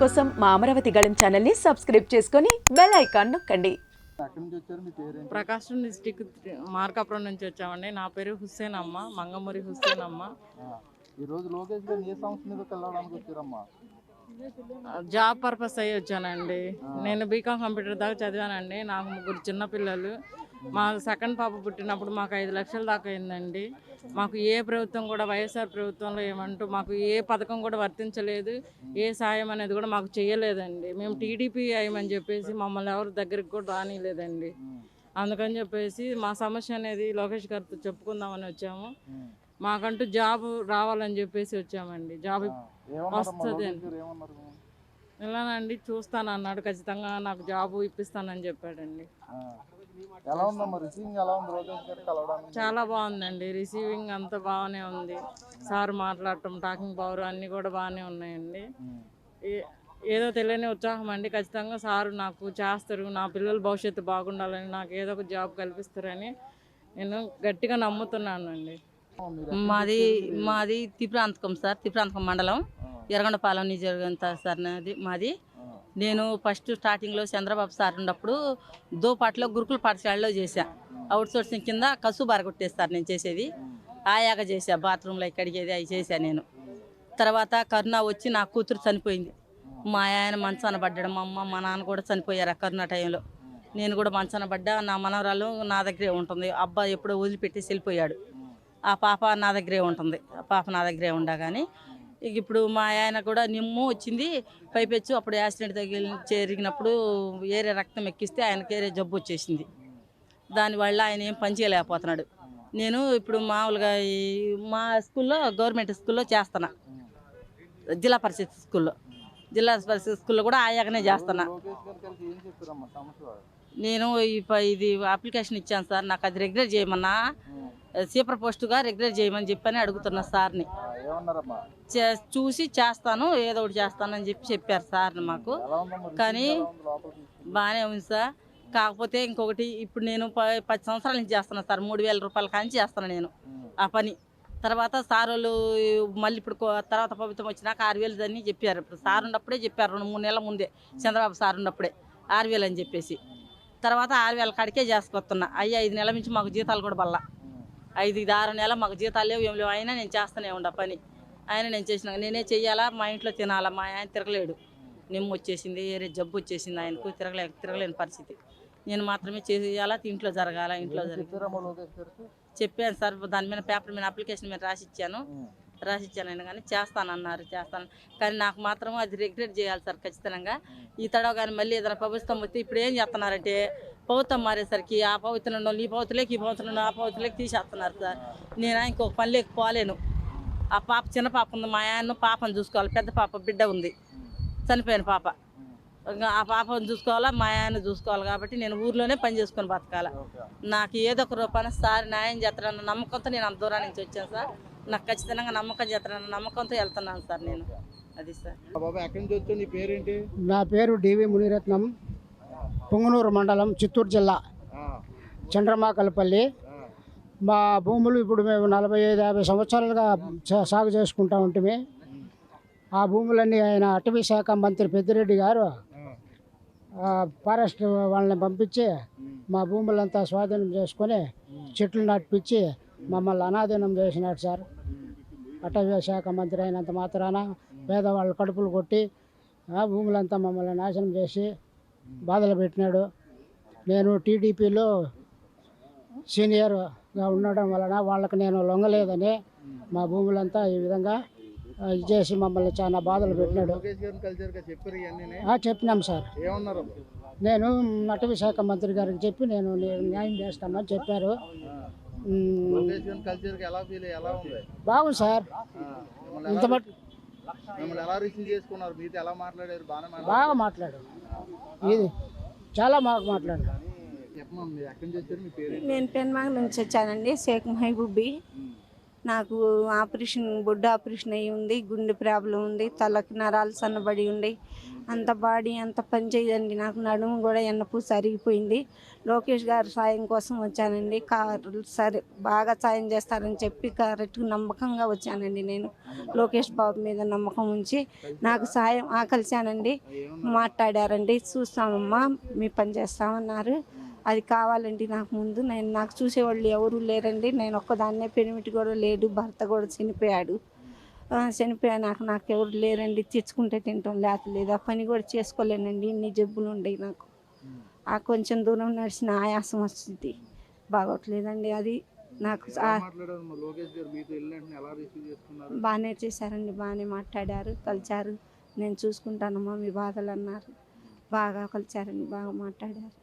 కోసం మా అమరావతి గళం ఛానల్ని సబ్స్క్రైబ్ చేసుకొని బెల్ ఐకాన్ నొక్కండి. ప్రకాశం డిస్టిక్ మార్కాపురం నుంచి వచ్చామండి. నా పేరు హుస్సేన్ అమ్మ మంగమూరి హుస్సేన్ అమ్మ. ఆ, ఈ రోజు లోకేష్ గారు ఏ సంస్థ మీద కలవడానికి వచ్చారమ్మా జాబ్ పర్పస్ అయ్యి వచ్చానండి. నేను బీకామ్ కంప్యూటర్ దాకా చదివానండి. నాకు ముగ్గురు చిన్న పిల్లలు. మా సెకండ్ పాప పుట్టినప్పుడు మాకు ఐదు లక్షల దాకా అయిందండి. మాకు ఏ ప్రభుత్వం కూడా వైఎస్ఆర్ ప్రభుత్వంలో ఏమంటూ మాకు ఏ పథకం కూడా వర్తించలేదు. ఏ సాయం అనేది కూడా మాకు చేయలేదండి. మేము టీడీపీ అయ్యమని చెప్పేసి మమ్మల్ని ఎవరి దగ్గరికి కూడా రానిలేదండి అందుకని చెప్పేసి మా సమస్య అనేది లోకేష్ గారితో చెప్పుకుందామని వచ్చాము. మాకంటూ జాబ్ రావాలని చెప్పేసి వచ్చామండి. జాబ్ వస్తది ఇలానండి చూస్తాను అన్నాడు ఖచ్చితంగా నాకు జాబ్ ఇప్పిస్తానని చెప్పాడండి. ఆ, ఎలా ఉందమ్మా? రిసీవింగ్ ఎలా ఉంది? లోకేష్ గారు కలవడానికి? చాలా బాగుందండి. రిసీవింగ్ అంతా బాగానే ఉంది. సార్ మాట్లాడటం టాకింగ్ పవర్ అన్నీ కూడా బాగానే ఉన్నాయండి. ఏదో తెలియని ఉత్సాహం అండి. ఖచ్చితంగా సారు నాకు చేస్తారు. నా పిల్లల భవిష్యత్తు బాగుండాలని నాకు ఏదో ఒక జాబ్ కల్పిస్తారని నేను గట్టిగా నమ్ముతున్నాను అండి మాది మాది తిప్రాంతకం సార్ తిప్రాంతకం మండలం. ఎర్రగొండపాలెం నియోజకవర్గం సార్ నాది మాది. నేను ఫస్ట్ స్టార్టింగ్లో చంద్రబాబు సార్ ఉన్నప్పుడు దోపాట్లో గురుకుల పాఠశాలలో చేశా. అవుట్ సోర్సింగ్ కింద కసు బారగొట్టేస్తారు నేను చేసేది. ఆయాగా చేసా బాత్రూంలో కడిగేది అవి చేశా నేను. తర్వాత కరోనా వచ్చి నా కూతురు చనిపోయింది. మా ఆయన మంచాన పడ్డాడు మా అమ్మ మా నాన్న కూడా చనిపోయారు ఆ కరోనా టైంలో. నేను కూడా మంచాన పడ్డా నా మనవరాలు నా దగ్గరే ఉంటుంది. అబ్బాయి ఎప్పుడో వదిలిపెట్టేసి వెళ్ళిపోయాడు. ఆ పాప నా దగ్గరే ఉంటుంది. ఆ పాప నా దగ్గరే ఉండా కానీ ఇక ఇప్పుడు మా ఆయన కూడా నిమ్ము వచ్చింది పైపెచ్చు అప్పుడు యాక్సిడెంట్ తగిలి జరిగినప్పుడు ఏరే రక్తం ఎక్కిస్తే ఆయనకి ఏరే జబ్బు వచ్చేసింది. దానివల్ల ఆయన ఏం పని చేయలేకపోతున్నాడు. నేను ఇప్పుడు మామూలుగా ఈ మా స్కూల్లో గవర్నమెంట్ స్కూల్లో చేస్తున్నా. జిల్లా పరిషత్ స్కూల్లో. జిల్లా పరిషత్ స్కూల్లో కూడా ఆయాగానే చేస్తున్నా. నేను ఈ ప- ఇది అప్లికేషన్ ఇచ్చాను సార్ నాకు అది రెగ్యులర్ చేయమన్నా. సీపర్ పోస్టుగా రెగ్యులర్ చేయమని చెప్పని అడుగుతున్నా సార్ని. చూసి చేస్తాను ఏదో ఒకటి చేస్తానని చెప్పి చెప్పారు సార్ మాకు. కానీ? బాగానే ఉంది సార్. కాకపోతే ఇంకొకటి ఇప్పుడు నేను ప- పది సంవత్సరాల నుంచి చేస్తున్నాను సార్. మూడు వేల రూపాయల కానీ చేస్తాను నేను ఆ పని. తర్వాత సార్ వాళ్ళు మళ్ళీ ఇప్పుడు తర్వాత ప్రభుత్వం వచ్చినాక ఆరు వేలు అని చెప్పారు. ఇప్పుడు సార్ ఉన్నప్పుడే చెప్పారు రెండు మూడు నెలల ముందే. చంద్రబాబు సార్ ఉన్నప్పుడే ఆరు వేలు అని చెప్పేసి. తర్వాత ఆరు వేల కాడికే చేసుకొస్తున్నా అయ్యి ఐదు నెలల నుంచి మాకు జీతాలు కూడా బల్ల ఐదు ఇది ఆరు నెలలు మాకు జీతాలు లేవు ఏం లేవు. అయినా నేను చేస్తూనే ఉండ పని. ఆయన నేను చేసిన నేనే చెయ్యాలా? మా ఇంట్లో తినాలా? మా ఆయన తిరగలేడు. నిమ్ము వచ్చేసింది ఏరే జబ్బు వచ్చేసింది ఆయనకు. తిరగలే తిరగలేని పరిస్థితి. నేను మాత్రమే చేయాలా? ఇంట్లో జరగాల? ఇంట్లో చెప్పాను సార్ దాని మీద పేపర్ మీద అప్లికేషన్ మీద రాసి ఇచ్చాను ఉమ్, రాసి ఇచ్చాను ఆయన కానీ చేస్తానన్నారు చేస్తాను. కానీ నాకు మాత్రం అది రెగ్యులేట్ చేయాలి సార్ ఖచ్చితంగా. ఈ తడవ కానీ మళ్ళీ ఏదైనా ప్రభుత్వం వస్తే ఇప్పుడు ఏం చేస్తున్నారంటే ప్రభుత్వం మారేసరికి ఆ పవిత్రం ఈ పవిత్రలేకి ఈ పవిత్రం ఆ పవిత్రలేకి తీసేస్తున్నారు సార్. నేను ఇంకొక పని లేక పోలేను. ఆ పాప చిన్న పాప ఉంది. మా ఆయన పాపను చూసుకోవాలి. పెద్ద పాప బిడ్డ ఉంది. చనిపోయిన పాప. ఇంకా ఆ పాపను చూసుకోవాలా? మా ఆయన చూసుకోవాలి కాబట్టి నేను ఊర్లోనే పని చేసుకొని బతకాల. నాకు ఏదో ఒక రూపాయన సార్ న్యాయం చేస్తారన్న నమ్మకంతో నేను అంత దూరం నుంచి వచ్చాను సార్. నాకు ఖచ్చితంగా నమ్మకం చేస్తారన్న నమ్మకంతో వెళ్తున్నాను సార్ నేను. అది సార్. బాబా ఎక్కడి నుంచి వచ్చావు? నీ పేరేంటి? నా పేరు డివి మునిరత్నం. పుంగనూరు మండలం చిత్తూరు జిల్లా. చంద్రమాకలపల్లి. మా భూములు ఇప్పుడు మేము నలభై ఐదు యాభై సంవత్సరాలుగా సాగు చేసుకుంటా ఉంటే ఆ భూములన్నీ ఆయన అటవీ శాఖ మంత్రి పెద్దిరెడ్డి గారు ఫారెస్ట్ వాళ్ళని పంపించి మా భూములంతా స్వాధీనం చేసుకొని చెట్లు నాటిపించి మమ్మల్ని అనాధీనం చేసినాడు సార్. అటవీ శాఖ మంత్రి అయినంత మాత్రాన పేదవాళ్ళ కడుపులు కొట్టి ఆ భూములంతా మమ్మల్ని నాశనం చేసి బాధలు పెట్టినాడు. నేను టీడీపీలో సీనియర్గా ఉండడం వలన వాళ్ళకి నేను లొంగలేదని మా భూములంతా ఈ విధంగా ఆ, ఇది చేసి మమ్మల్ని చాలా బాధలు పెట్టినాడు. చెప్పినాం సార్. నేను అటవీ శాఖ మంత్రి గారికి చెప్పి నేను న్యాయం చేస్తామని చెప్పారు. బాగుంది సార్. ఇంత ఎలా మాట్లాడారు? ఇది చాలా బాగా మాట్లాడారు నేను పెన్మాంగ్ నుంచి వచ్చానండి షేక్ మహబూబి నాకు ఆపరేషన్ బొడ్డు ఆపరేషన్ అయ్యి ఉంది గుండె ప్రాబ్లం ఉంది తలకి నరాలు సన్నబడి ఉంది అంత బాడీ అంత పని చేయదండి నాకు నడుము కూడా ఎన్నపు సరిగిపోయింది. లోకేష్ గారు సాయం కోసం వచ్చానండి. కారు సరే బాగా సాయం చేస్తారని చెప్పి కరెక్ట్గా నమ్మకంగా వచ్చానండి నేను. లోకేష్ బాబు మీద నమ్మకం ఉంచి నాకు సాయం ఆకలిశానండి మాట్లాడారండి చూస్తామమ్మా మీ పని చేస్తామన్నారు. అది కావాలండి నాకు ముందు. నేను నాకు చూసేవాళ్ళు ఎవరు లేరండి. నేను ఒక్కదాన్నే పెనిమిటి కూడా లేడు భర్త కూడా చనిపోయాడు. చనిపోయాక నాకు ఎవరు లేరండి తెచ్చుకుంటే తింటాం లేకపోలేదు ఆ పని కూడా చేసుకోలేనండి ఇన్ని జబ్బులు ఉండేవి నాకు. ఆ కొంచెం దూరం నడిచిన ఆయాసం వస్తుంది. బాగోట్లేదండి అది. నాకు బాగానే చేశారండి బాగానే మాట్లాడారు కలిచారు నేను చూసుకుంటానమ్మా మీ బాధలు అన్నారు. బాగా కలిచారండి బాగా మాట్లాడారు.